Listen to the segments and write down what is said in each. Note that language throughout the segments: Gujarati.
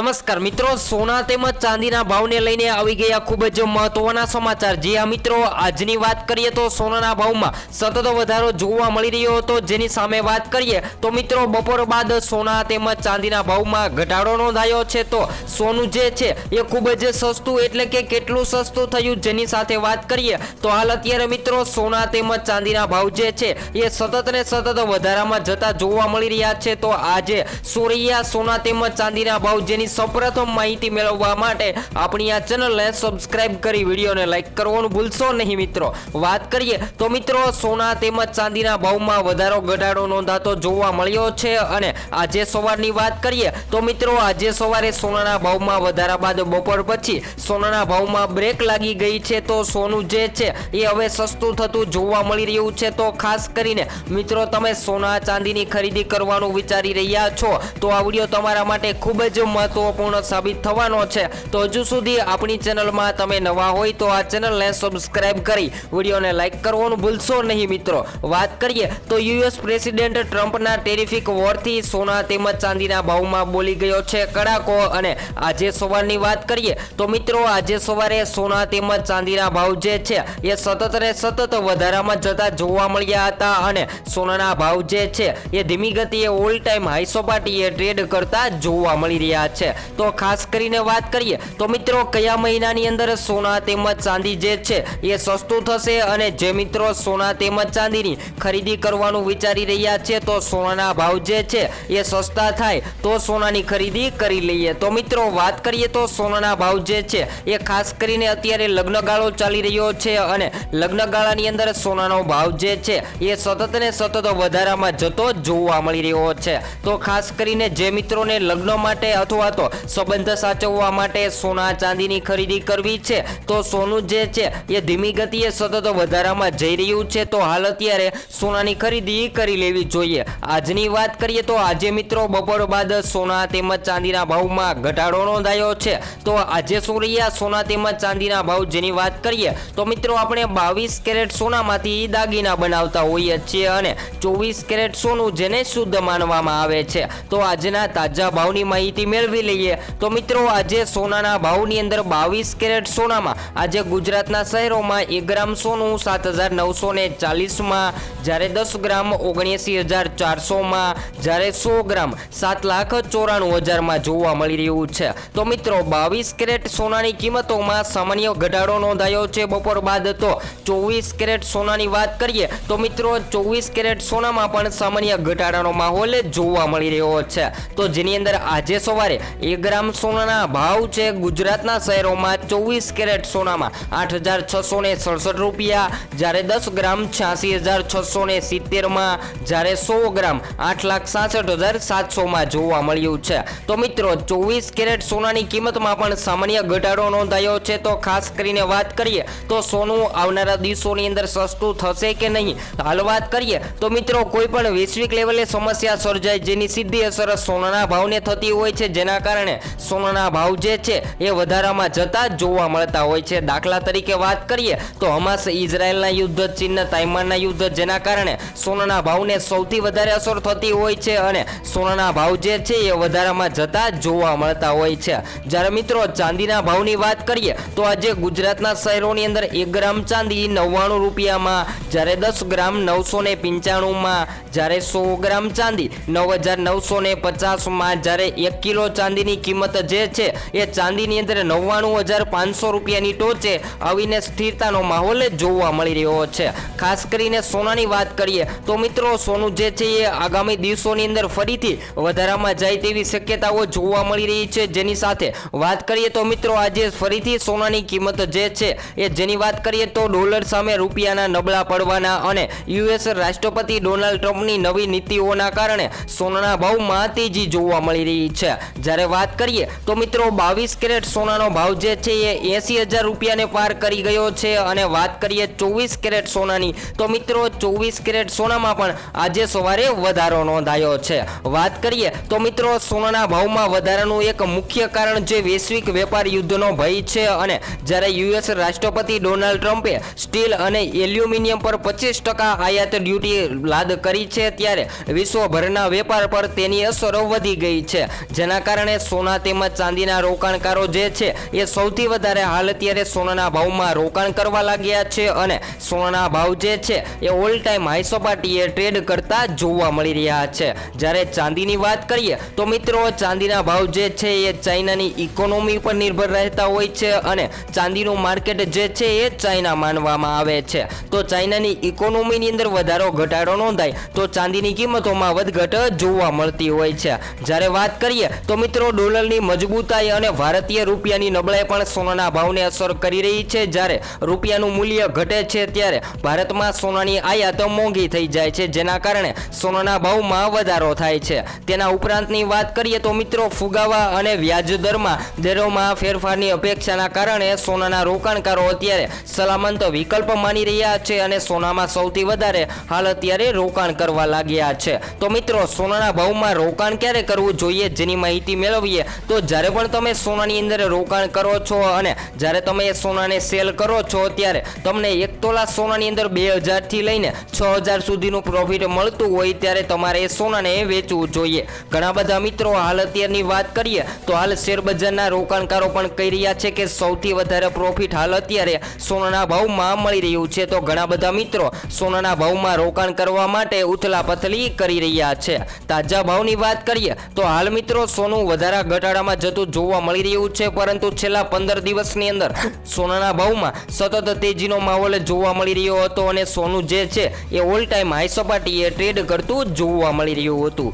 નમસ્કાર મિત્રો, સોના તેમજ ચાંદીના ભાવને લઈને આવી ગયા ખૂબ જ મહત્વના સમાચાર. જે આ મિત્રો, આજની વાત કરીએ તો સોનાના ભાવમાં સતત વધારો જોવા મળી રહ્યો હતો. જેની સામે વાત કરીએ તો મિત્રો, બપોર બાદ સોના તેમજ ચાંદીના ભાવમાં ઘટાડો નોંધાયો છે. તો સોનું જે છે એ ખૂબ જ સસ્તું એટલે કે કેટલું સસ્તું થયું જેની સાથે વાત કરીએ તો હાલ અત્યારે મિત્રો, સોના તેમજ ચાંદીના ભાવ જે છે એ સતત ને સતત વધારામાં જતા જોવા મળી રહ્યા છે. તો આજે સોરૈયા સોના તેમજ ચાંદીના ભાવ જેની સૌપ્રથમ માહિતી મેળવવા માટે આપણી આ ચેનલને સબસ્ક્રાઇબ કરી વિડીયોને લાઇક કરવાનું ભૂલશો નહીં મિત્રો. વાત કરીએ તો મિત્રો, સોના તેમજ ચાંદીના ભાવમાં વધારો ઘટાડો નોંધાતો જોવા મળ્યો છે અને આજે સવારની વાત કરીએ તો મિત્રો, આજે સવારે સોનાના ભાવમાં વધારા બાદ બપોર પછી સોનાના ભાવમાં બ્રેક લાગી ગઈ છે તો સોનું જે છે એ હવે સસ્તું થતું જોવા મળી રહ્યું છે. તો ખાસ કરીને મિત્રો, તમે સોના ચાંદીની ખરીદી કરવાનું વિચારી રહ્યા છો તો આ વીડિયો તમારા માટે ખૂબ જ મહત્વપૂર્ણ સાબિત થવાનો છે. તો હજુ સુધી આપણી ચેનલમાં તમે નવા હોય તો આ ચેનલને સબસ્ક્રાઇબ કરી વિડીયોને લાઇક કરવાનું ભૂલશો નહીં મિત્રો. વાત કરીએ તો યુએસ પ્રેસિડેન્ટ ટ્રમ્પના ટેરિફિક વોરથી સોના તેમજ ચાંદીના ભાવમાં બોલી ગયો છે કડાકો અને આજે સવારની વાત કરીએ તો મિત્રો આજે સવારે સોના તેમજ ચાંદીના ભાવ જે છે એ સતત ને સતત વધારામાં જતા જોવા મળ્યા હતા અને સોનાના ભાવ જે છે એ ધીમી ગતિએ ઓલ ટાઈમ હાઈ સપાટીએ ટ્રેડ કરતા જોવા મળી રહ્યા છે તો ખાસ કરીને વાત કરીએ, તો મિત્રો કયા મહિનાની અંદર સોના તેમજ ચાંદી જે છે એ સસ્તું થશે અને જે મિત્રો સોના તેમજ ચાંદીની ખરીદી કરવાનું વિચારી રહ્યા છે, તો સોનાના ભાવ જે છે એ સસ્તા થાય તો સોનાની ખરીદી કરી લઈએ. તો મિત્રો વાત કરીએ, તો સોનાના ભાવ જે છે એ ખાસ કરીને અત્યારે લગ્નગાળો ચાલી રહ્યો છે અને લગ્નગાળાની અંદર સોનાનો ભાવ જે છે એ સતત ને સતત વધારામાં જતો જોવા મળી રહ્યો છે. તો ખાસ કરીને જે મિત્રોને લગ્ન માટે અથવા તો સંબંધ સાચવવા માટે સોના ચાંદીની ખરીદી કરવી છે. તો સોનું જે છે, એ ધીમી ગતિએ સતત વધારામાં જઈ રહ્યું છે. તો હાલ અત્યારે સોનાની ખરીદી કરી લેવી જોઈએ. આજની વાત કરીએ તો આજે મિત્રો બપોર બાદ સોના તેમજ ચાંદીના ભાવમાં ઘટાડો નોંધાયો છે. તો આજે શું રહ્યા? સોના તેમજ ચાંદીના ભાવ જેની વાત કરીએ, તો મિત્રો આપણે બાવીસ કેરેટ સોનામાંથી દાગીના બનાવતા હોઈએ છીએ અને ચોવીસ કેરેટ સોનું જેને શુદ્ધ માનવામાં આવે છે. તો આજના તાજા ભાવની માહિતી મેળવી લઈએ. તો મિત્રો, આજે સોનાના ભાવની અંદર બાવીસ કેરેટ સોનામાં, આજે ગુજરાતના શહેરોમાં એક ગ્રામ સોનું સાત હજાર નવસો ને ચાલીસમાં, જ્યારે દસ ગ્રામ ઓગણએંસી હજાર ચારસોમાં, જ્યારે સો ગ્રામ સાત લાખ ચોરાણું હજારમાં જોવા મળી રહ્યું છે. તો મિત્રો, બાવીસ કેરેટ સોનાની કિંમતોમાં સામાન્ય ઘટાડો નોંધાયો છે બપોર બાદ. તો ચોવીસ કેરેટ સોનાની વાત કરીએ, તો મિત્રો, ચોવીસ કેરેટ સોનામાં પણ સામાન્ય ઘટાડાનો માહોલ જોવા મળી રહ્યો છે. તો જેની અંદર આજે સવારે એક ગ્રામ સોનાના ભાવ છે ગુજરાતના શહેરોમાં ચોવીસ કેરેટ સોનામાં આઠ હજાર છસો ને સડસઠ રૂપિયા. જ્યારે દસ ગ્રામ છ્યાસી હજાર છસો ને સિત્તેરમાં, જ્યારે સો ગ્રામ આઠ લાખ સાસઠ હજાર સાતસોમાં જોવા મળ્યું છે. તો મિત્રો, ચોવીસ કેરેટ સોનાની કિંમતમાં પણ સામાન્ય ઘટાડો નોંધાયો છે. તો ખાસ કરીને વાત કરીએ, તો સોનું આવનારા દિવસોની અંદર સસ્તું થશે કે નહીં? હાલ વાત કરીએ, તો મિત્રો, કોઈ પણ વૈશ્વિક લેવલે સમસ્યા સર્જાય જેની સીધી અસર સોનાના ભાવને થતી હોય છે, જેના કારણે સોનાના ભાવ જે છે એ વધારામાં જતા જોવા મળતા હોય છે. દાખલા તરીકે વાત કરીએ તો હમાસ ઇઝરાયલના યુદ્ધ ચીનના તાઇમાનના યુદ્ધ જેના કારણે સોનાના ભાવને સૌથી વધારે અસર થતી હોય છે અને સોનાના ભાવ જે છે એ વધારામાં જતા જોવા મળતા હોય છે. જ્યારે મિત્રો ચાંદીના ભાવની વાત કરીએ તો આજે ગુજરાતના શહેરોની અંદર એક ગ્રામ ચાંદી નવ્વાણું રૂપિયામાં, જ્યારે દસ ગ્રામ નવસો ને પંચાણુંમાં, જ્યારે સો ગ્રામ ચાંદી નવ હજાર નવસો ને પચાસમાં, જ્યારે એક કિલો ચાંદીની કિંમત જે છે એ ચાંદીની અંદર નવ્વાણું હજાર પાંચસો રૂપિયાની ટોચે આવીને સ્થિરતાનો માહોલ જોવા મળી રહ્યો છે. ખાસ કરીને સોનાની વાત કરીએ તો મિત્રો, સોનું જે છે એ આગામી દિવસોની અંદર ફરીથી વધારામાં જાય તેવી શક્યતાઓ જોવા મળી રહી છે. જેની સાથે વાત કરીએ તો મિત્રો, આજે ફરીથી સોનાની કિંમત જે છે એ જેની વાત કરીએ તો ડોલર સામે રૂપિયાના નબળા પડવાના અને યુએસ રાષ્ટ્રપતિ ડોનાલ્ડ ટ્રમ્પની નવી નીતિઓના કારણે સોનાના ભાવમાં તેજી જોવા મળી રહી છે. જ્યારે વાત કરીએ તો મિત્રો બાવીસ કેરેટ સોનાનો ભાવ જે છે એ એસી હજાર રૂપિયાને પાર કરી ગયો છે અને વાત કરીએ ચોવીસ કેરેટ સોનાની, તો મિત્રો ચોવીસ કેરેટ સોનામાં પણ આજે સવારે વધારો નોંધાયો છે. વાત કરીએ તો મિત્રો સોનાના ભાવમાં વધારાનું એક મુખ્ય કારણ જે વૈશ્વિક વેપાર યુદ્ધનો ભય છે અને જ્યારે યુએસ રાષ્ટ્રપતિ ડોનાલ્ડ ટ્રમ્પે સ્ટીલ અને એલ્યુમિનિયમ પર પચીસ ટકા આયાત ડ્યુટી લાદ કરી છે, ત્યારે વિશ્વભરના વેપાર પર તેની અસર વધી ગઈ છે. જેના કારણે કારણે સોના તેમજ ચાંદીના રોકાણકારો જે છે, એ સૌથી વધારે હાલ અત્યારે સોનાના ભાવમાં રોકાણ કરવા લાગ્યા છે અને સોનાના ભાવ જે છે, એ ઓલ ટાઈમ હાઈસોપાટીએ ટ્રેડ કરતા જોવા મળી રહ્યા છે. જ્યારે ચાંદીની વાત કરીએ, તો મિત્રો ચાંદીના ભાવ જે છે, એ ચાઇનાની ઇકોનોમી પર નિર્ભર રહેતા હોય છે અને ચાંદીનું માર્કેટ જે છે, એ ચાઇના માનવામાં આવે છે. તો ચાઇનાની ઇકોનોમીની અંદર વધારો ઘટાડો નોંધાય, તો ચાંદીની કિંમતોમાં વધઘટ જોવા મળતી હોય છે. જ્યારે વાત કરીએ, તો મિત્રો ડોલરની મજબૂતાઈ અને ભારતીય રૂપિયાની નબળાઈ પણ સોનાના ભાવને અસર કરી રહી છે. જ્યારે રૂપિયાનું મૂલ્ય ઘટે છે, ત્યારે ભારતમાં સોનાની આયાત મોંઘી થઈ જાય છે, જેના કારણે સોનાના ભાવમાં વધારો થાય છે. તેના ઉપરાંતની વાત કરીએ તો મિત્રો, ફુગાવા અને વ્યાજ દરમાં દરોમાં ફેરફારની અપેક્ષાના કારણે સોનાના રોકાણકારો અત્યારે સલામત વિકલ્પ માની રહ્યા છે અને સોનામાં સૌથી વધારે હાલ અત્યારે રોકાણ કરવા લાગ્યા છે. તો મિત્રો, સોનાના ભાવમાં રોકાણ ક્યારે કરવું જોઈએ, જેની માહિતી મેળવીએ, તો જ્યારે પણ તમે સોનાની અંદર રોકાણ કરો છો અને જ્યારે તમે એ સોનાને સેલ કરો છો, ત્યારે તમને એક તોલા સોનાની અંદર બે હજારથી લઈને છ હજાર સુધીનું પ્રોફિટ મળતું હોય ત્યારે તમારે એ સોનાને વેચવું જોઈએ. ઘણા બધા મિત્રો હાલ અત્યારની વાત કરીએ, તો હાલ શેરબજારના રોકાણકારો પણ કહી રહ્યા છે કે સૌથી વધારે પ્રોફિટ હાલ અત્યારે સોનાના ભાવમાં મળી રહ્યું છે. તો ઘણા બધા મિત્રો સોનાના ભાવમાં રોકાણ કરવા માટે ઉથલા પથલી કરી રહ્યા છે. તાજા ભાવની વાત કરીએ, તો હાલ મિત્રો સોનું વધારા ઘટાડામાં જતું જોવા મળી રહ્યું છે, પરંતુ છેલ્લા પંદર દિવસની અંદર સોનાના ભાવમાં સતત તેજીનો માહોલ જોવા મળી રહ્યો હતો અને સોનું જે છે એ ઓલ ટાઈમ હાઈ સપાટીએ ટ્રેડ કરતું જોવા મળી રહ્યું હતું.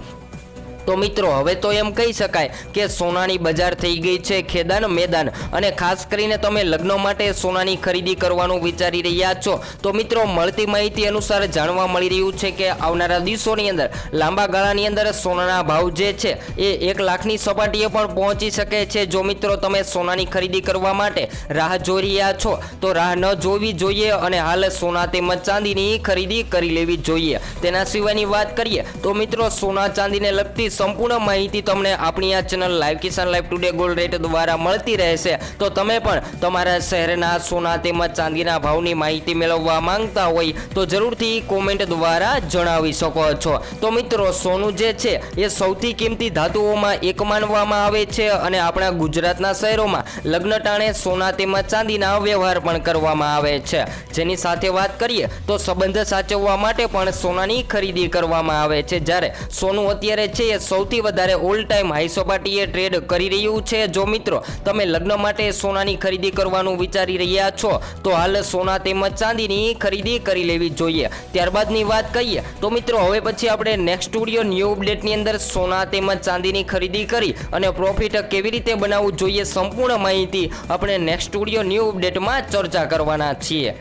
તો મિત્રો, હવે તો એમ કહી શકાય કે સોનાની બજાર થઈ ગઈ છે ખેદાન મેદાન. અને ખાસ કરીને તમે લગ્ન માટે સોનાની ખરીદી કરવાનું વિચારી રહ્યા છો. તો મિત્રો, મળતી માહિતી અનુસાર જાણવા મળી રહ્યું છે કે આવનારા દિવસોની અંદર, લાંબા ગાળાની અંદર સોનાના ભાવ જે છે, એ એક લાખની સપાટીએ પણ પહોંચી શકે છે. જો મિત્રો, તમે સોનાની ખરીદી કરવા માટે રાહ જોઈ રહ્યા છો, તો રાહ ન જોવી જોઈએ અને હાલ સોના તેમજ ચાંદીની ખરીદી કરી લેવી જોઈએ. તેના સિવાયની વાત કરીએ, તો મિત્રો, સોના ચાંદીને લગતી સંપૂર્ણ માહિતી તમને આપણી આ channel live Kisan live today gold rate દ્વારા મળતી રહેશે. તો તમે પણ તમારા શહેરના સોના તેમજ ચાંદીના ભાવની માહિતી મેળવવા માંગતા હોય તો જરૂરથી કોમેન્ટ દ્વારા જણાવી શકો છો. તો મિત્રો, સોનું જે છે, એ સૌથી કિંમતી ધાતુઓમાં એક માનવામાં આવે છે અને આપણા ગુજરાતના શહેરોમાં લગ્ન ટાણે સોના તેમજ ચાંદીના વ્યવહાર પણ કરવામાં આવે છે. જેની સાથે વાત કરીએ તો સંબંધ સાચવવા માટે પણ સોનાની ખરીદી કરવામાં આવે છે. જ્યારે સોનું અત્યારે છે, એ સૌથી વધારે ઓલ ટાઈમ હાઈ સપાટીએ ટ્રેડ કરી રહ્યું છે. જો મિત્રો, તમે લગ્ન માટે સોનાની ખરીદી કરવાનું વિચારી રહ્યા છો, તો હાલ સોના તેમજ ચાંદીની ખરીદી કરી લેવી જોઈએ. ત્યારબાદની વાત કહીએ તો મિત્રો, હવે પછી આપણે નેક્સ્ટ સ્ટુડિયો ન્યૂ અપડેટની અંદર સોના તેમજ ચાંદીની ખરીદી કરી અને પ્રોફિટ કેવી રીતે બનાવવું જોઈએ સંપૂર્ણ માહિતી આપણે નેક્સ્ટ સ્ટુડિયો ન્યૂ અપડેટમાં ચર્ચા કરવાના છીએ.